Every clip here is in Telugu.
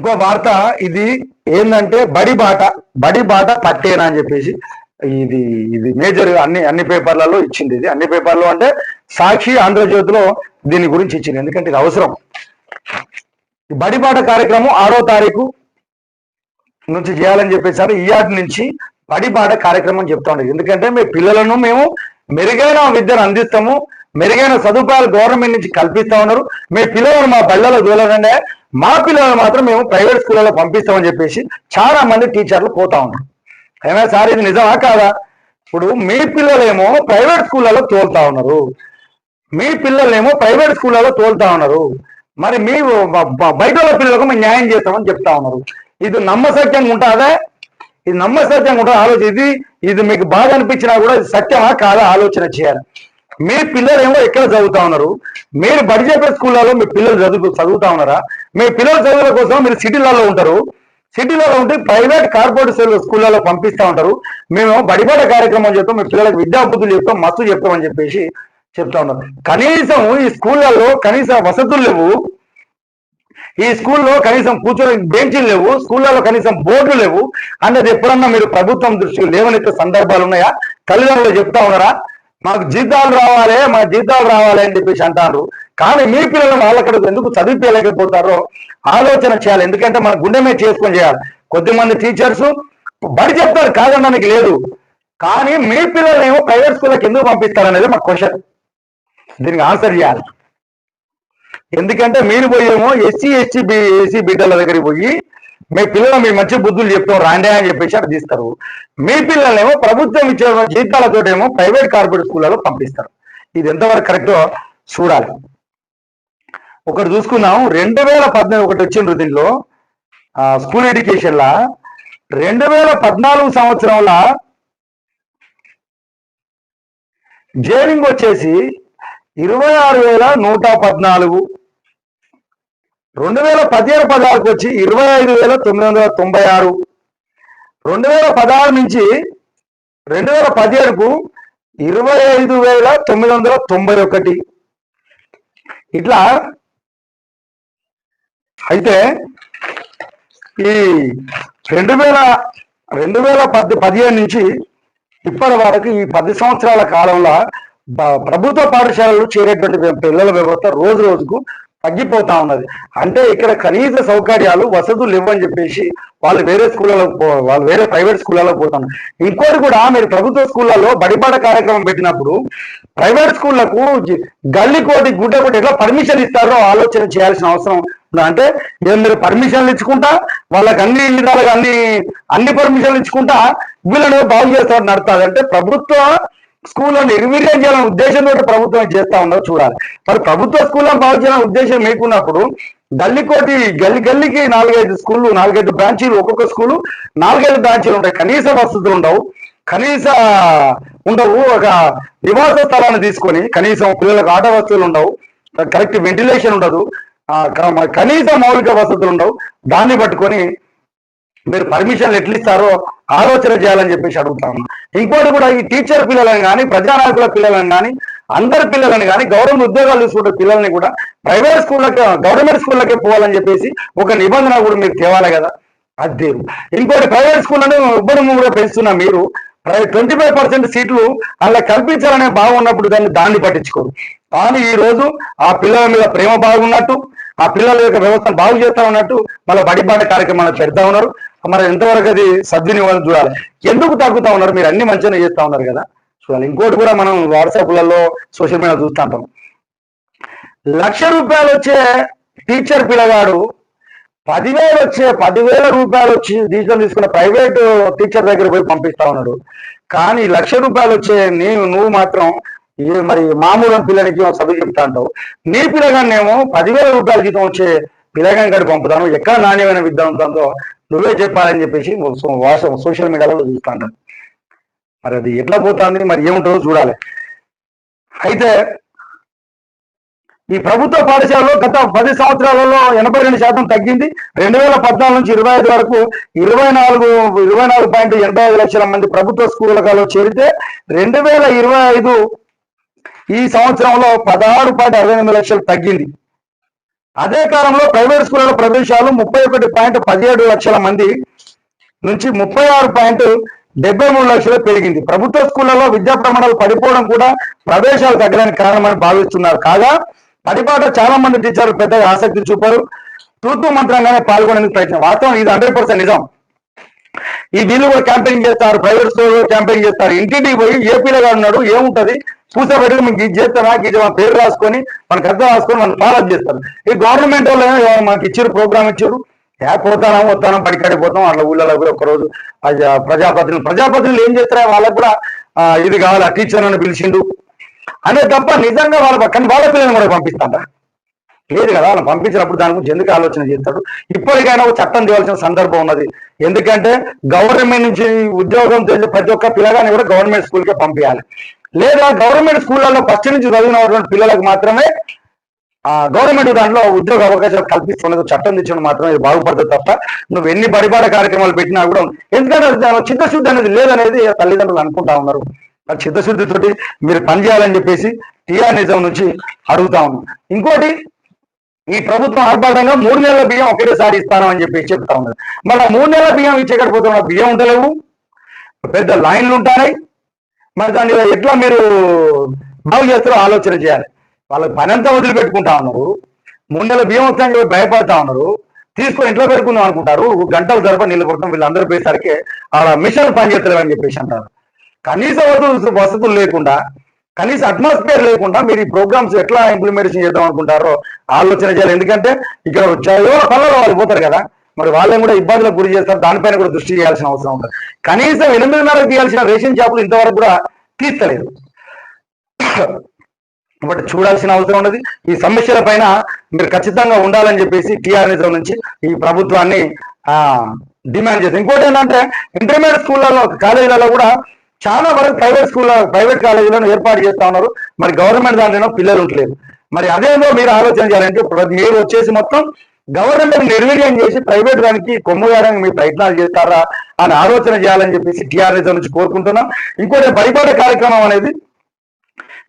ఇంకో వార్త ఇది ఏంటంటే బడి బాట బడి బాట పట్టేనా అని చెప్పేసి ఇది ఇది మేజర్ అన్ని అన్ని పేపర్లలో ఇచ్చింది ఇది. అన్ని పేపర్లు అంటే సాక్షి ఆంధ్రజ్యోతిలో దీని గురించి ఇచ్చింది. ఎందుకంటే ఇది అవసరం. బడిబాట బడి బాట కార్యక్రమం ఆరో తారీఖు నుంచి చేయాలని చెప్పేసారు. ఈ ఆటి నుంచి బడి బాట కార్యక్రమం చెప్తా ఉండేది ఎందుకంటే మీ పిల్లలను మేము మెరుగైన విద్యను అందిస్తాము. మెరుగైన సదుపాయాలు గవర్నమెంట్ నుంచి కల్పిస్తా ఉన్నారు. మీ పిల్లలను మా బళ్ళలో దూలనంటే మా పిల్లలను మాత్రం మేము ప్రైవేట్ స్కూళ్ళలో పంపిస్తామని చెప్పేసి చాలా మంది టీచర్లు పోతా ఉన్నారు. అయినా సార్ ఇది నిజమా కాదా? ఇప్పుడు మీ పిల్లలేమో ప్రైవేట్ స్కూళ్ళలో తోలుతా ఉన్నారు. మీ పిల్లలేమో ప్రైవేట్ స్కూళ్ళలో తోలుతా ఉన్నారు. మరి మీ బ- బయట పిల్లలకు మేము న్యాయం చేస్తామని చెప్తా ఉన్నారు. ఇది నమ్మసత్యంగా ఉంటుందా? ఇది నమ్మసత్యంగా ఉంటుంది? ఆలోచన ఇది ఇది మీకు బాగా అనిపించినా కూడా ఇది సత్యమా కాదా? ఆలోచన చేయాలి. మీ పిల్లలు ఏమో ఎక్కడ చదువుతా ఉన్నారు? మీరు బడి చెప్పే స్కూళ్ళలో మీ పిల్లలు చదువు చదువుతా ఉన్నారా? మీ పిల్లల చదువుల కోసం మీరు సిటీలలో ఉంటారు. సిటీలలో ఉంటే ప్రైవేట్ కార్పొరేట్ స్కూళ్ళలో పంపిస్తా ఉంటారు. మేము బడిపాట కార్యక్రమం చెప్తాం మీ పిల్లలకు విద్యాబుద్ధులు చెప్తాం మస్తు చెప్తామని చెప్పేసి చెప్తా ఉన్నారు. కనీసం ఈ స్కూళ్ళలో కనీస వసతులు లేవు. ఈ స్కూల్లో కనీసం కూర్చొని బెంచీలు లేవు. స్కూళ్ళలో కనీసం బోర్డులు లేవు. అన్నది ఎప్పుడన్నా మీరు ప్రభుత్వం దృష్టికి లేవనెత్తే సందర్భాలు ఉన్నాయా? తల్లిదండ్రులు చెప్తా ఉన్నారా? మాకు జీతాలు రావాలి మా జీతాలు రావాలి అని చెప్పేసి అంటారు. కానీ మీ పిల్లలను వాళ్ళక్కడ ఎందుకు చదివిపోలేకపోతారో ఆలోచన చేయాలి. ఎందుకంటే మన గుండె మీద చేసుకొని చేయాలి. కొద్దిమంది టీచర్స్ బడి చెప్తారు కాదనడానికి లేదు. కానీ మీ పిల్లలు ఏమో ప్రైవేట్ స్కూళ్ళకి ఎందుకు పంపిస్తారు మా క్వశ్చన్ దీనికి ఆన్సర్ చేయాలి. ఎందుకంటే మీరు పోయేమో ఎస్సీ ఎస్టీ బి ఎస్సీ బిడ్డల దగ్గరికి పోయి మీ పిల్లలు మీ మంచి బుద్ధులు చెప్తాం రాండే అని చెప్పేసి అక్కడ తీస్తారు. మీ పిల్లలనేమో ప్రభుత్వం ఇచ్చే జీతాలతోటేమో ప్రైవేట్ కార్పొరేట్ స్కూళ్ళలో పంపిస్తారు. ఇది ఎంతవరకు కరెక్టో చూడాలి. ఒకటి చూసుకున్నాం రెండు వేల పద్నాలుగు ఒకటి వచ్చిండ్రు దీనిలో స్కూల్ ఎడ్యుకేషన్ లా రెండు వేల పద్నాలుగు సంవత్సరంలో జేరింగ్ వచ్చేసి ఇరవై ఆరు వేల నూట పద్నాలుగు రెండు వేల పదిహేను పదహారుకు వచ్చి ఇరవై ఐదు వేల తొమ్మిది వందల తొంభై ఆరు. రెండు వేల పదహారు నుంచి రెండు వేల పదిహేడుకు ఇరవై ఐదు వేల తొమ్మిది వందల తొంభై ఒకటి. ఇట్లా అయితే ఈ రెండు వేల రెండు వేల పది పదిహేను నుంచి ఇప్పటి వరకు ఈ పది సంవత్సరాల కాలంలో ప్రభుత్వ పాఠశాలలు చేరేటువంటి పిల్లల వ్యవస్థ రోజు రోజుకు తగ్గిపోతా ఉన్నది. అంటే ఇక్కడ కనీస సౌకర్యాలు వసతులు ఇవ్వని చెప్పేసి వాళ్ళు వేరే స్కూళ్ళలో పో- వాళ్ళు వేరే ప్రైవేట్ స్కూళ్ళలో పోతున్నారు ఇంకోటి కూడా మీరు ప్రభుత్వ స్కూళ్ళలో బడిపాట కార్యక్రమం పెట్టినప్పుడు ప్రైవేట్ స్కూళ్ళకు గల్లి కోటి గుడ్డ కోటి ఎట్లా పర్మిషన్ ఇస్తారో ఆలోచన చేయాల్సిన అవసరం ఉంది. అంటే నేను మీరు పర్మిషన్లు ఇచ్చుకుంటా వాళ్ళకి అన్ని విధాలుగా అన్ని అన్ని పర్మిషన్లు ఇచ్చుకుంటా వీళ్ళని బాగు చేస్తారు నడతారు. అంటే ప్రభుత్వ స్కూల్లో నిర్వీర్యం చేయాలనే ఉద్దేశంతో ప్రభుత్వం చేస్తా ఉందో చూడాలి. మరి ప్రభుత్వ స్కూల్లో బాగు చేయాలనే ఉద్దేశం మీకున్నప్పుడు గల్లికోటి గల్లి గల్లికి నాలుగైదు స్కూళ్ళు నాలుగైదు బ్రాంచీలు ఒక్కొక్క స్కూలు నాలుగైదు బ్రాంచీలు ఉంటాయి. కనీస వసతులు ఉండవు. కనీస ఉండవు. ఒక నివాస స్థలాన్ని తీసుకొని కనీసం పిల్లలకు ఆట వస్తువులు ఉండవు. కరెక్ట్ వెంటిలేషన్ ఉండదు. కనీస మౌలిక వసతులు ఉండవు. దాన్ని పట్టుకొని మీరు పర్మిషన్లు ఎట్లిస్తారో ఆలోచన చేయాలని చెప్పేసి అడుగుతాను ఇంకోటి కూడా ఈ టీచర్ పిల్లలను కానీ ప్రజానాయకుల పిల్లలను కానీ అందరి పిల్లలని కానీ గవర్నమెంట్ ఉద్యోగాలు తీసుకుంటే పిల్లల్ని కూడా ప్రైవేట్ స్కూళ్ళకి గవర్నమెంట్ స్కూళ్ళకే పోవాలని చెప్పేసి ఒక నిబంధన కూడా మీరు తేవాలి కదా. అది ఇంకోటి ప్రైవేట్ స్కూళ్ళను ఇబ్బంది కూడా పెంచుతున్న మీరు ట్వంటీ ఫైవ్ పర్సెంట్ సీట్లు అలా కల్పించాలనే భావం ఉన్నప్పుడు దాన్ని దాన్ని పట్టించుకోరు. కానీ ఈ రోజు ఆ పిల్లల మీద ప్రేమ బాగున్నట్టు ఆ పిల్లల యొక్క వ్యవస్థను బాగు చేస్తా ఉన్నట్టు మళ్ళీ బడిపాటి కార్యక్రమాలు పెడతా ఉన్నారు. మరి ఎంతవరకు అది సద్వినియోగం చూడాలి? ఎందుకు తగ్గుతా ఉన్నారు? మీరు అన్ని మంచిగా చేస్తా ఉన్నారు కదా. చూడాలి. ఇంకోటి కూడా మనం వాట్సాప్లలో సోషల్ మీడియా చూస్తూ ఉంటాం. లక్ష రూపాయలు వచ్చే టీచర్ పిల్లగాడు పదివేలు వచ్చే పదివేల రూపాయలు వచ్చి టీచర్ తీసుకున్న ప్రైవేట్ టీచర్ దగ్గర పోయి పంపిస్తా ఉన్నాడు. కానీ లక్ష రూపాయలు వచ్చే నీవు నువ్వు మాత్రం ఇది మరి మామూలు పిల్లలకి సభ్యులు చెప్తా అంటావు. నీ పిల్లగానేమో పదివేల రూపాయల జీతం వచ్చే పిల్లగాని గడి పంపుతాను. ఎక్కడ నాణ్యమైన విద్య ఉంటుందో నువ్వే చెప్పాలని చెప్పేసి వాట్సాప్ సోషల్ మీడియాలో చూస్తా ఉంటాను మరి అది ఎట్లా పోతుంది మరి ఏముంటుందో చూడాలి. అయితే ఈ ప్రభుత్వ పాఠశాలలో గత పది సంవత్సరాలలో ఎనభై రెండు శాతం తగ్గింది. రెండు వేల పద్నాలుగు నుంచి ఇరవై ఐదు వరకు ఇరవై నాలుగు ఇరవై నాలుగు పాయింట్ ఎనభై ఐదు లక్షల మంది ప్రభుత్వ స్కూళ్ళలో చేరితే రెండు వేల ఇరవై ఐదు ఈ సంవత్సరంలో పదహారు పాయింట్ అరవై ఎనిమిది లక్షలు తగ్గింది. అదే కాలంలో ప్రైవేట్ స్కూళ్ళ ప్రవేశాలు ముప్పై ఒకటి పాయింట్ పదిహేడు లక్షల మంది నుంచి ముప్పై ఆరు పాయింట్ డెబ్బై మూడు లక్షలు పెరిగింది. ప్రభుత్వ స్కూళ్ళలో విద్యా ప్రమాణాలు పడిపోవడం కూడా ప్రవేశాలు తగ్గడానికి కారణమని భావిస్తున్నారు. కాగా పడిపాట చాలా మంది టీచర్లు పెద్దగా ఆసక్తి చూపారు. తూర్పు మంత్రంగానే పాల్గొనేందుకు ప్రయత్నం. వాస్తవం ఇది హండ్రెడ్ పర్సెంట్ నిజం. ఈ వీళ్ళు కూడా క్యాంపెయిన్ చేస్తారు ప్రైవేట్ స్కూల్లో క్యాంపెయిన్ చేస్తారు. ఇంటింటికి పోయి ఏపీలో ఉన్నాడు ఏముంటది? చూసేపటి మీకు ఇది చేస్తారా ఇది మా పేరు రాసుకొని మనకు అర్థం రాసుకొని మనం ఫాలో చేస్తారు. ఈ గవర్నమెంట్ వాళ్ళు మనకి ఇచ్చారు ప్రోగ్రామ్ ఇచ్చారు యా పోతానా వస్తానం పడికాడికి పోతాం అట్లా ఊళ్ళలో కూడా ఒకరోజు అది ఆ ఏం చేస్తారా? వాళ్ళకు కూడా ఇది కావాలి టీచర్ అని పిలిచిండు. అనే తప్ప నిజంగా వాళ్ళ పక్కన వాళ్ళ పిల్లల్ని కూడా పంపిస్తాడా లేదు కదా వాళ్ళని పంపించినప్పుడు దాని గురించి ఎందుకు ఆలోచన చేస్తాడు ఇప్పటికైనా ఒక చట్టం చేయాల్సిన సందర్భం ఉన్నది. ఎందుకంటే గవర్నమెంట్ నుంచి ఉద్యోగం తెలిసి ప్రతి ఒక్క పిల్లగాని కూడా గవర్నమెంట్ స్కూల్కే పంపించాలి లేదా గవర్నమెంట్ స్కూళ్ళలో ఫస్ట్ నుంచి చదివినటువంటి పిల్లలకు మాత్రమే ఆ గవర్నమెంట్ దాంట్లో ఉద్యోగ అవకాశాలు కల్పిస్తున్నది చట్టం తెచ్చిన మాత్రమే ఇది బాగుపడుతుంది తప్ప నువ్వు ఎన్ని పరిపాల కార్యక్రమాలు పెట్టినా కూడా ఎందుకంటే దాని చిత్తశుద్ధి అనేది లేదనేది తల్లిదండ్రులు అనుకుంటా ఉన్నారు. చిత్తశుద్ధితోటి మీరు పనిచేయాలని చెప్పేసి టీఆర్ నిజం నుంచి అడుగుతా ఉన్నాం. ఇంకోటి ఈ ప్రభుత్వం ఆర్భాటంగా మూడు నెలల బియ్యం ఒకేసారి ఇస్తాను అని చెప్పి చెప్తా ఉన్నది మళ్ళీ మూడు నెలల బియ్యం ఇచ్చేకపోతే బియ్యం ఉండలేవు. పెద్ద లైన్లు ఉంటాయి. మరి దాన్ని ఎట్లా మీరు బాగు చేస్తారో ఆలోచన చేయాలి. వాళ్ళకి పని అంతా వదిలిపెట్టుకుంటా ఉన్నారు. ముందల నెలల బియ్యం వస్తాయని భయపడతా ఉన్నారు. తీసుకొని ఇంట్లో పెట్టుకుందాం అనుకుంటారు. గంటల తరపు నీళ్ళు కొడతాం వీళ్ళందరూ పోయేసరికి ఆడ మిషన్ పని చేస్తారు అని చెప్పేసి అంటారు. కనీస వసతులు వసతులు లేకుండా కనీస అట్మాస్ఫియర్ లేకుండా మీరు ఈ ప్రోగ్రామ్స్ ఎట్లా ఇంప్లిమెంటేషన్ చేద్దాం అనుకుంటారో ఆలోచన చేయాలి. ఎందుకంటే ఇక్కడ చదువు పనులు వాళ్ళు పోతారు కదా. మరి వాళ్ళని కూడా ఇబ్బందులకు గురి చేస్తారు దానిపైన కూడా దృష్టి చేయాల్సిన అవసరం ఉంది. కనీసం ఎనిమిదిన్నరకు తీయాల్సిన రేషన్ షాపులు ఇంతవరకు కూడా తీర్చలేదు కాబట్టి చూడాల్సిన అవసరం ఉన్నది. ఈ సమస్యల పైన మీరు ఖచ్చితంగా ఉండాలని చెప్పేసి టీఆర్ఎస్ నుంచి ఈ ప్రభుత్వాన్ని ఆ డిమాండ్ చేస్తుంది ఇంకోటి ఏంటంటే ఇంటర్మీడియట్ స్కూళ్ళలో కాలేజీలలో కూడా చాలా వరకు ప్రైవేట్ స్కూల్ ప్రైవేట్ కాలేజీలను ఏర్పాటు చేస్తా ఉన్నారు. మరి గవర్నమెంట్ దాంట్లో పిల్లలు ఉండలేదు. మరి అదేదో మీరు ఆలోచన చేయాలంటే ప్రతి మీరు వచ్చేసి మొత్తం గవర్నమెంట్ నిర్వీర్యం చేసి ప్రైవేట్ దానికి కొమ్ము వేయడానికి మీరు ప్రయత్నాలు చేస్తారా అని ఆలోచన చేయాలని చెప్పేసి టీఆర్ఎస్ నుంచి కోరుకుంటున్నాం. ఇంకోటి పరిపాలన కార్యక్రమం అనేది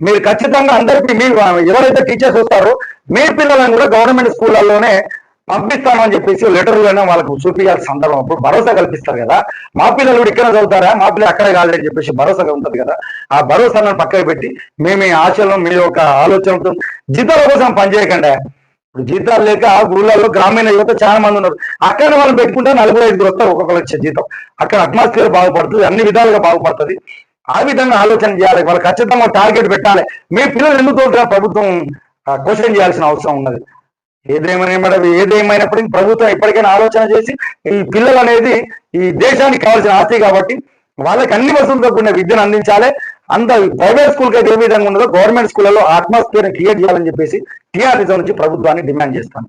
మీరు ఖచ్చితంగా అందరికీ మీ ఎవరైతే టీచర్స్ వస్తారో మీ పిల్లలను కూడా గవర్నమెంట్ స్కూళ్ళలోనే పంపిస్తామని చెప్పేసి లెటర్లోనే వాళ్ళకు చూపించాల్సిన సందర్భం. అప్పుడు భరోసా కల్పిస్తారు కదా. మా పిల్లలు కూడా ఇక్కడ చదువుతారా? మా పిల్లలు అక్కడే కాదని చెప్పేసి భరోసాగా ఉంటుంది కదా. ఆ భరోసాను పక్కకు పెట్టి మేము ఈ ఆశలను మీ యొక్క ఆలోచనతో జీతాల కోసం పనిచేయకుండా. ఇప్పుడు జీతాలు లేక ఊళ్ళలో గ్రామీణ యువత చాలా మంది ఉన్నారు. అక్కడ వాళ్ళు పెట్టుకుంటే నలుగురు ఐదుగురు వస్తారు ఒక్కొక్క లక్ష జీతం. అక్కడ అట్మాస్ఫియర్ బాగుపడుతుంది అన్ని విధాలుగా బాగుపడుతుంది. ఆ విధంగా ఆలోచన చేయాలి. వాళ్ళు ఖచ్చితంగా టార్గెట్ పెట్టాలి. మీ పిల్లలు ఎందుకు ప్రభుత్వం క్వశ్చన్ చేయాల్సిన అవసరం ఉన్నది. ఏదేమైనా ఏదేమైనప్పటికీ ప్రభుత్వం ఎప్పటికైనా ఆలోచన చేసి ఈ పిల్లలు అనేది ఈ దేశానికి కావాల్సిన ఆస్తి కాబట్టి వాళ్ళకి అన్ని వసతులతో కూడిన విద్యను అందించాలి. అంత ప్రైవేట్ స్కూల్కి అయితే ఏ విధంగా ఉండదో గవర్నమెంట్ స్కూళ్ళలో అట్మాస్ఫియర్ క్రియేట్ చేయాలని చెప్పేసి టీఆర్ఎస్ నుంచి ప్రభుత్వాన్ని డిమాండ్ చేస్తాను.